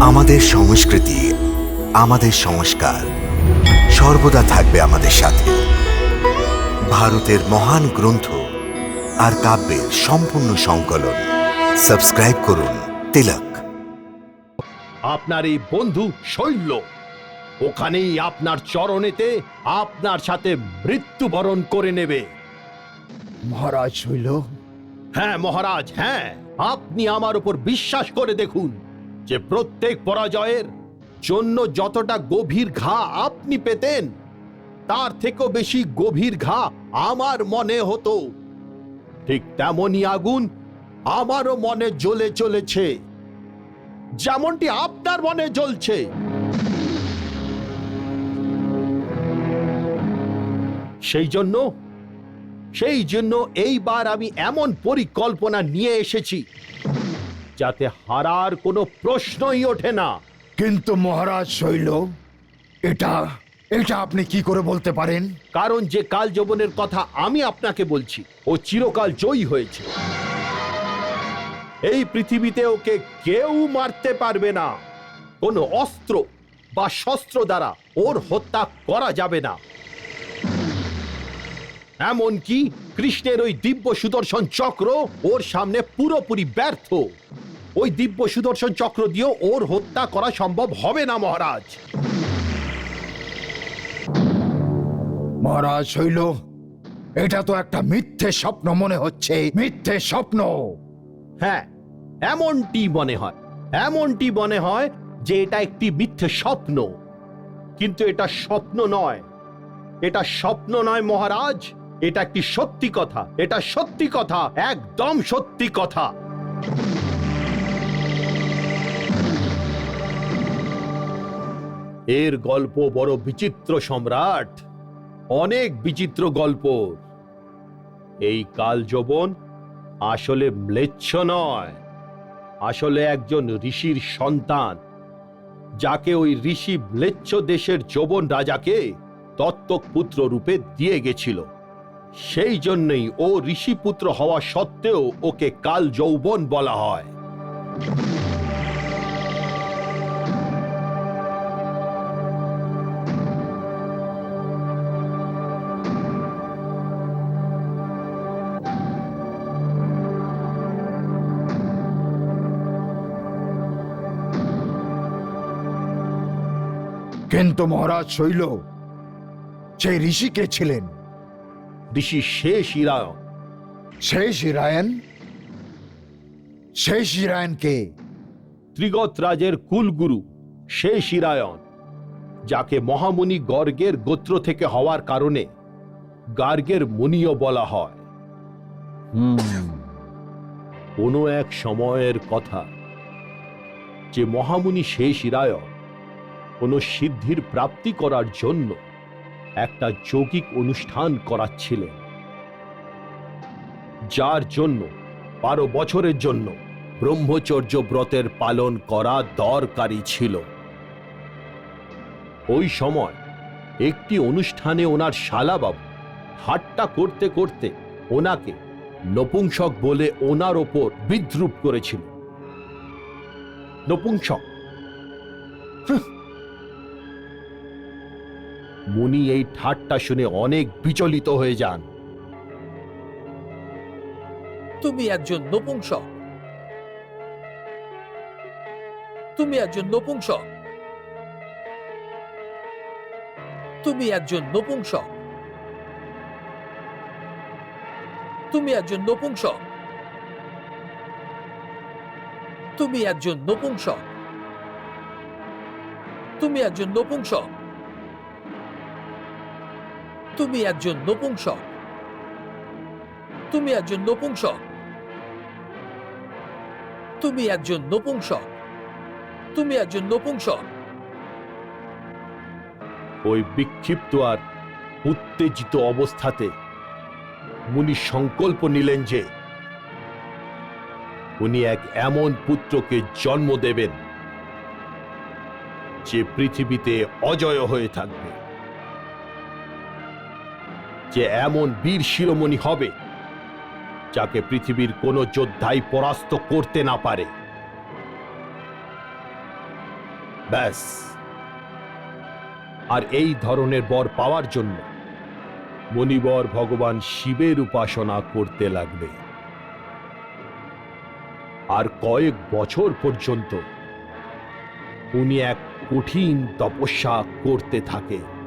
আমাদের সংস্কৃতি আমাদের সংস্কার সর্বদা থাকবে আমাদের সাথে। ভারতের মহান গ্রন্থ আর কাব্যের সম্পূর্ণ সংকলন। সাবস্ক্রাইব করুন তিলক। আপনার এই বন্ধু শৈল্য ওখানেই আপনার চরণেতে আপনার সাথে মৃত্যুবরণ করে নেবে। মহারাজ শৈল। হ্যাঁ মহারাজ হ্যাঁ। আপনি আমার উপর বিশ্বাস করে দেখুন। যে প্রত্যেক পরাজয়ের জন্য যতটা গভীর ঘা আপনি পেতেন, তার থেকেও বেশি গভীর ঘা আমার মনে হতো। ঠিক তেমনই আগুন আমারও মনে জ্বলে চলেছে। যেমনটি আপনার মনে জ্বলছে। সেই জন্য সেই জন্য এইবার আমি এমন পরিকল্পনা নিয়ে এসেছি। যাতে হারার কোনো প্রশ্নই ওঠে না। কিন্তু মহারাজ শৈল এটা এটা আপনি কি করে বলতে পারেন? কারণ যে কাল যৌবনের কথা আমি আপনাকে বলছি ও চিরকাল জয়ী হয়েছে। এই পৃথিবীতে ওকে কেউ মারতে পারবে না। কোনো অস্ত্র বা শস্ত্র দ্বারা ওর হত্যা করা যাবে না। এমনকি কৃষ্ণের ওই দিব্য সুদর্শন চক্র ওর সামনে পুরোপুরি ব্যর্থ। ওই দিব্য সুদর্শন চক্র দিয়েও ওর হত্যা করা সম্ভব হবে না মহারাজ। মহারাজ শৈল এটা তো একটা মিথ্যে স্বপ্ন মনে হচ্ছে মিথ্যে স্বপ্ন। হ্যাঁ এমনটি মনে হয় এমনটি মনে হয় যে এটা একটি মিথ্যে স্বপ্ন। কিন্তু এটা স্বপ্ন নয় এটা স্বপ্ন নয় মহারাজ এটা একটি সত্যি কথা এটা সত্যি কথা একদম সত্যি কথা। এর গল্প বড় বিচিত্র সম্রাট। অনেক বিচিত্র গল্প। এই কাল যৌবন আসলে ম্লেচ্ছ নয়। আসলে একজন ঋষির সন্তান, যাকে ওই ঋষি ম্লেচ্ছ দেশের যৌবন রাজাকে দত্তক পুত্র রূপে দিয়ে গেছিল। সেই জন্যই ও ঋষিপুত্র হওয়া সত্ত্বেও ওকে কাল যৌবন বলা হয়। কিন্তু মহারাজ শৈল সেই ঋষি কে ছিলেন? ঋষি শেষ ইরায়ন শেষ শিরায়ন শেষ শিরায়ন কে? ত্রিগত রাজের কুলগুরু শেষ ইরায়ন যাকে মহামুনি গর্গের গোত্র থেকে হওয়ার কারণে গার্গের মুনিও বলা হয়। কোনো এক সময়ের কথা যে মহামুনি শেষ ইরায়ন কোনো সিদ্ধির প্রাপ্তি করার জন্য একটা যৌগিক অনুষ্ঠান করাচ্ছিলেন। যার জন্য, বারো বছরের জন্য ব্রহ্মচর্য ব্রতের পালন করা দরকারি ছিল। ওই সময় একটি অনুষ্ঠানে ওনার শালাবাবু ঠাট্টা করতে করতে ওনাকে নপুংসক বলে ওনার ওপর বিদ্রুপ করেছিল। নপুংসক। মুনি এই ঠাট্টা শুনে অনেক বিচলিত হয়ে যান। তুমি একজন নপুংসক তুমি একজন নপুংসক তুমি একজন নপুংসক তুমি একজন নপুংসক তুমি একজন নপুংসক তুমি একজন নপুংসক তুমি একজন নপুংসক তুমি একজন নপুংসক তুমি একজন নপুংসক তুমি একজন নপুংসক ওই বিক্ষিপ্ত আর উত্তেজিত অবস্থাতে মুনি সংকল্প নিলেন যে উনি এক এমন পুত্রকে জন্ম দেবেন যে পৃথিবীতে অজয় হয়ে থাকবে। যে এমন বীর শিরোমণি হবে, যাকে পৃথিবীর কোনো যোদ্ধাই পরাস্ত করতে না পারে। ব্যাস। আর এই ধরনের বর পাওয়ার জন্য মণিবর ভগবান শিবের উপাসনা করতে লাগবে। আর কয়েক বছর পর্যন্ত উনি এক কঠিন তপস্যা করতে থাকেন